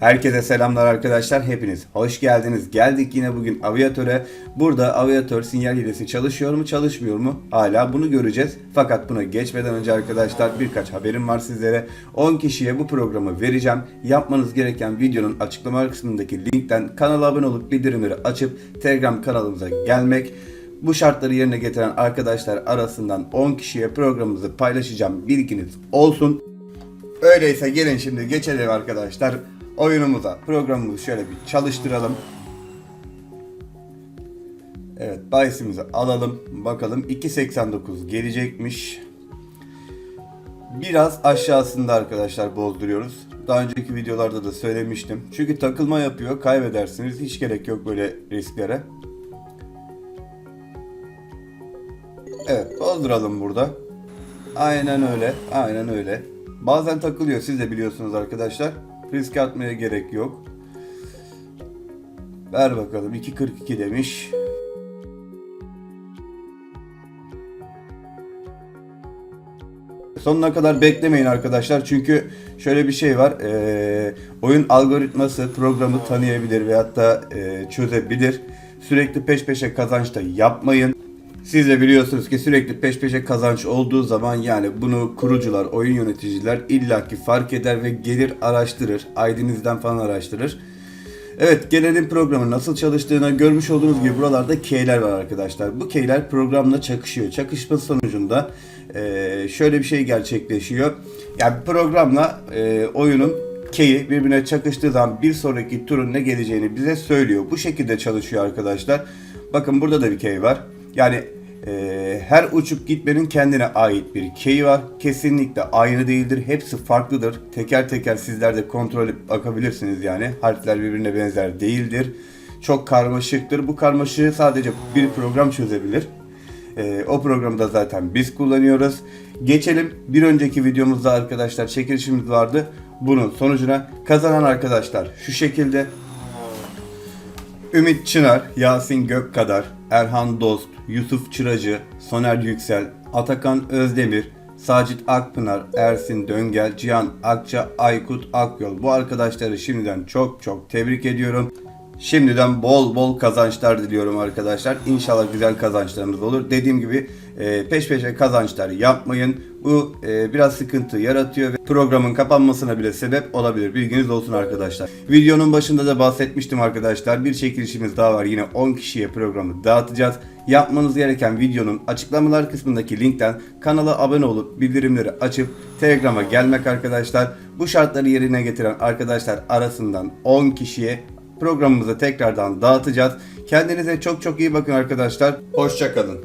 Herkese selamlar arkadaşlar. Hepiniz hoş geldiniz. Geldik yine bugün aviatöre. Burada aviatör sinyal hilesi çalışıyor mu çalışmıyor mu? Hala bunu göreceğiz. Fakat buna geçmeden önce arkadaşlar birkaç haberim var sizlere. 10 kişiye bu programı vereceğim. Yapmanız gereken videonun açıklama kısmındaki linkten kanala abone olup bildirimleri açıp Telegram kanalımıza gelmek. Bu şartları yerine getiren arkadaşlar arasından 10 kişiye programımızı paylaşacağım. Bilginiz olsun. Öyleyse gelin şimdi geçelim arkadaşlar oyunumuza. Programımızı şöyle bir çalıştıralım. Evet bahisimizi alalım. Bakalım 2.89 gelecekmiş. Biraz aşağısında arkadaşlar bozduruyoruz. Daha önceki videolarda da söylemiştim. Çünkü takılma yapıyor kaybedersiniz. Hiç gerek yok böyle risklere. Evet bozduralım burada. Aynen öyle. Aynen öyle. Bazen takılıyor siz de biliyorsunuz arkadaşlar. Risk atmaya gerek yok. Ver bakalım 2.42 demiş. Sonuna kadar beklemeyin arkadaşlar çünkü şöyle bir şey var. Ee, oyun algoritması programı tanıyabilir veyahut da e, çözebilir. Sürekli peş peşe kazançta yapmayın. Siz de biliyorsunuz ki sürekli peş peşe kazanç olduğu zaman yani bunu kurucular, oyun yöneticiler illaki fark eder ve gelir araştırır. ID'nizden falan araştırır. Evet gelelim programın nasıl çalıştığına görmüş olduğunuz gibi buralarda keyler var arkadaşlar. Bu keyler programla çakışıyor. Çakışma sonucunda eee, şöyle bir şey gerçekleşiyor. Yani programla eee, oyunun key'i birbirine çakıştığı zaman bir sonraki turun ne geleceğini bize söylüyor. Bu şekilde çalışıyor arkadaşlar. Bakın burada da bir key var. Yani eee, her uçup gitmenin kendine ait bir key var. Kesinlikle aynı değildir. Hepsi farklıdır. Teker teker sizler de kontrol edip bakabilirsiniz yani. Harfler birbirine benzer değildir. Çok karmaşıktır. Bu karmaşığı sadece bir program çözebilir. Ee, o programı da zaten biz kullanıyoruz. Geçelim bir önceki videomuzda arkadaşlar çekilişimiz vardı. Bunun sonucuna kazanan arkadaşlar şu şekilde. Ümit Çınar, Yasin Gökkadar, Erhan Dost, Yusuf Çıracı, Soner Yüksel, Atakan Özdemir, Sacit Akpınar, Ersin Döngel, Cihan Akça, Aykut Akyol. Bu arkadaşları şimdiden çok çok tebrik ediyorum. Şimdiden bol bol kazançlar diliyorum arkadaşlar. İnşallah güzel kazançlarımız olur. Dediğim gibi e, peş peşe kazançlar yapmayın. Bu e, biraz sıkıntı yaratıyor ve programın kapanmasına bile sebep olabilir. Bilginiz olsun arkadaşlar. Videonun başında da bahsetmiştim arkadaşlar. Bir çekilişimiz daha var. Yine 10 kişiye programı dağıtacağız. Yapmanız gereken videonun açıklamalar kısmındaki linkten kanala abone olup bildirimleri açıp Telegram'a gelmek arkadaşlar. Bu şartları yerine getiren arkadaşlar arasından 10 kişiye programımızı tekrardan dağıtacağız. Kendinize çok çok iyi bakın arkadaşlar. Hoşçakalın.